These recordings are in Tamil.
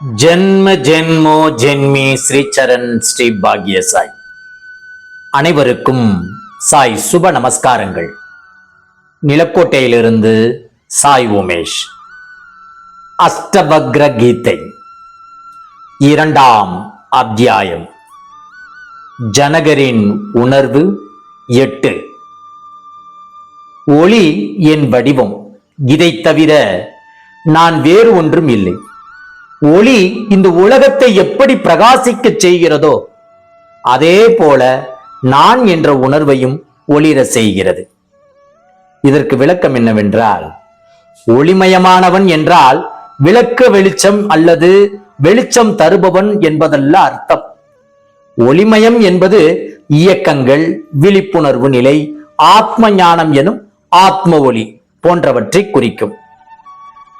ஜென்ம ஜென்மோ ஜென்மி ஸ்ரீ சரண் ஸ்ரீ பாக்ய சாய் அனைவருக்கும் சாய் சுப நமஸ்காரங்கள். நிலக்கோட்டையிலிருந்து சாய் உமேஷ். அஷ்டபக்ர கீதை. இரண்டாம் அத்தியாயம். ஜனகரின் உணர்வு எட்டு. ஒளி என் வடிவம். இதைத் தவிர நான் வேறு ஒன்றும் இல்லை. ஒளி இந்த உலகத்தை எப்படி பிரகாசிக்கச் செய்கிறதோ அதே போல நான் என்ற உணர்வையும் ஒளிர செய்கிறது. இதற்கு விளக்கம் என்னவென்றால் ஒளிமயமானவன் என்றால் விளக்க வெளிச்சம் அல்லது வெளிச்சம் தருபவன் என்பதல்ல அர்த்தம். ஒளிமயம் என்பது இயக்கங்கள் விழிப்புணர்வு நிலை ஆத்ம ஞானம் எனும் ஆத்ம ஒளி போன்றவற்றை குறிக்கும்.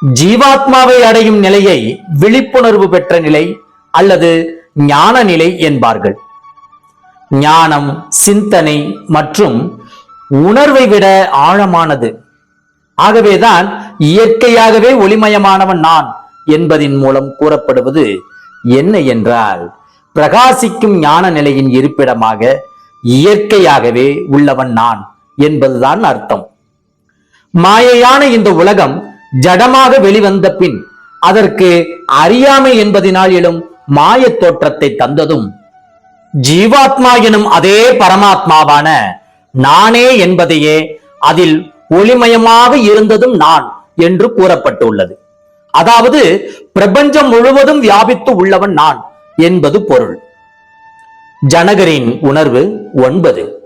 ஜீவாத்மாவை அடையும் நிலையை விழிப்புணர்வு பெற்ற நிலை அல்லது ஞான நிலை என்பார்கள். ஞானம் சிந்தனை மற்றும் உணர்வை விட ஆழமானது. ஆகவேதான் இயற்கையாகவே ஒளிமயமானவன் நான் என்பதின் மூலம் கூறப்படுவது என்ன என்றால் பிரகாசிக்கும் ஞான நிலையின் இருப்பிடமாக இயற்கையாகவே உள்ளவன் நான் என்பதுதான் அர்த்தம். மாயையான இந்த உலகம் ஜடமாக வெளிவந்த பின் அதற்கு அறியாமை என்பதினால் எழும் மாயத் தோற்றத்தை தந்ததும் ஜீவாத்மா எனும் அதே பரமாத்மாவான நானே என்பதையே அதில் ஒளிமயமாக இருந்ததும் நான் என்று கூறப்பட்டுள்ளது. அதாவது பிரபஞ்சம் முழுவதும் வியாபித்து உள்ளவன் நான் என்பது பொருள். ஜனகரின் உணர்வு ஒன்பது.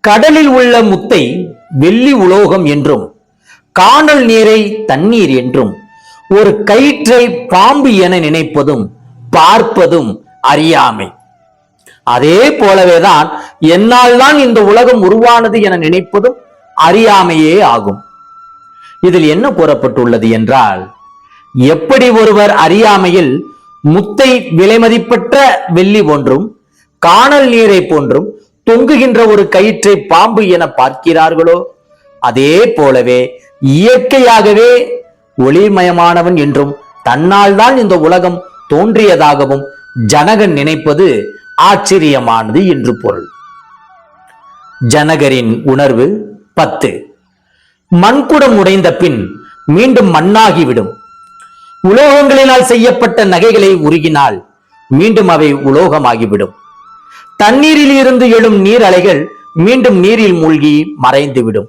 கடலில் உள்ள முத்தை வெள்ளி உலோகம் என்றும் காணல் நீரை தண்ணீர் என்றும் ஒரு கயிற்றை பாம்பு என நினைப்பதும் பார்ப்பதும் அறியாமை. அதே போலவேதான் என்னால் தான் இந்த உலகம் உருவானது என நினைப்பதும் அறியாமையே ஆகும். இதில் என்ன கூறப்பட்டுள்ளது என்றால் எப்படி ஒருவர் அறியாமையில் முத்தை விலைமதிப்பற்ற வெள்ளி போன்றும் காணல் நீரை போன்றும் தொங்குகின்ற ஒரு கயிற்றை பாம்பு என பார்க்கிறார்களோ அதே போலவே இயற்கையாகவே ஒளிமயமானவன் என்றும் தன்னால் தான் இந்த உலகம் தோன்றியதாகவும் ஜனகன் நினைப்பது ஆச்சரியமானது என்று பொருள். ஜனகரின் உணர்வு பத்து. மண்குடம் உடைந்த பின் மீண்டும் மண்ணாகிவிடும். உலோகங்களினால் செய்யப்பட்ட நகைகளை உருகினால் மீண்டும் அவை உலோகமாகிவிடும். தண்ணீரில் இருந்து எழும் நீர் அலைகள் மீண்டும் நீரில் மூழ்கி மறைந்துவிடும்.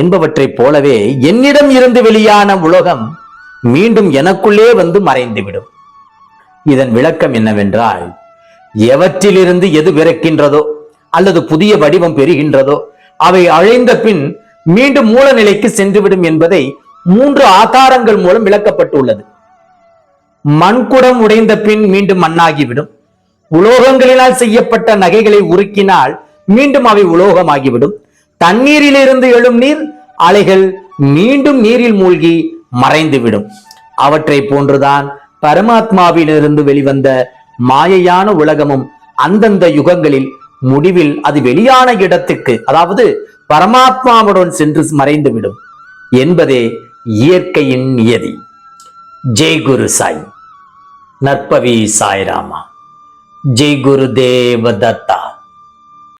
என்பவற்றைப் போலவே என்னிடம் இருந்து வெளியான உலகம் மீண்டும் எனக்குள்ளே வந்து மறைந்துவிடும். இதன் விளக்கம் என்னவென்றால் எவற்றிலிருந்து எது பிறக்கின்றதோ அல்லது புதிய வடிவம் பெறுகின்றதோ அவை அழைந்த பின் மீண்டும் மூல நிலைக்கு சென்றுவிடும் என்பதை மூன்று ஆதாரங்கள் மூலம் விளக்கப்பட்டுள்ளது. மண்குடம் உடைந்த பின் மீண்டும் மண்ணாகிவிடும். உலோகங்களினால் செய்யப்பட்ட நகைகளை உருக்கினால் மீண்டும் அவை உலோகமாகிவிடும். தண்ணீரிலிருந்து எழும் நீர் அலைகள் மீண்டும் நீரில் மூழ்கி மறைந்துவிடும். அவற்றை போன்றுதான் பரமாத்மாவிலிருந்து வெளிவந்த மாயையான உலகமும் அந்தந்த யுகங்களில் முடிவில் அது வெளியான இடத்துக்கு அதாவது பரமாத்மாவுடன் சென்று மறைந்துவிடும் என்பதே இயற்கையின் நியதி. ஜெய் குரு சாய். நற்பவி சாய்ராமா. ஜெய் குரு தேவதத்தா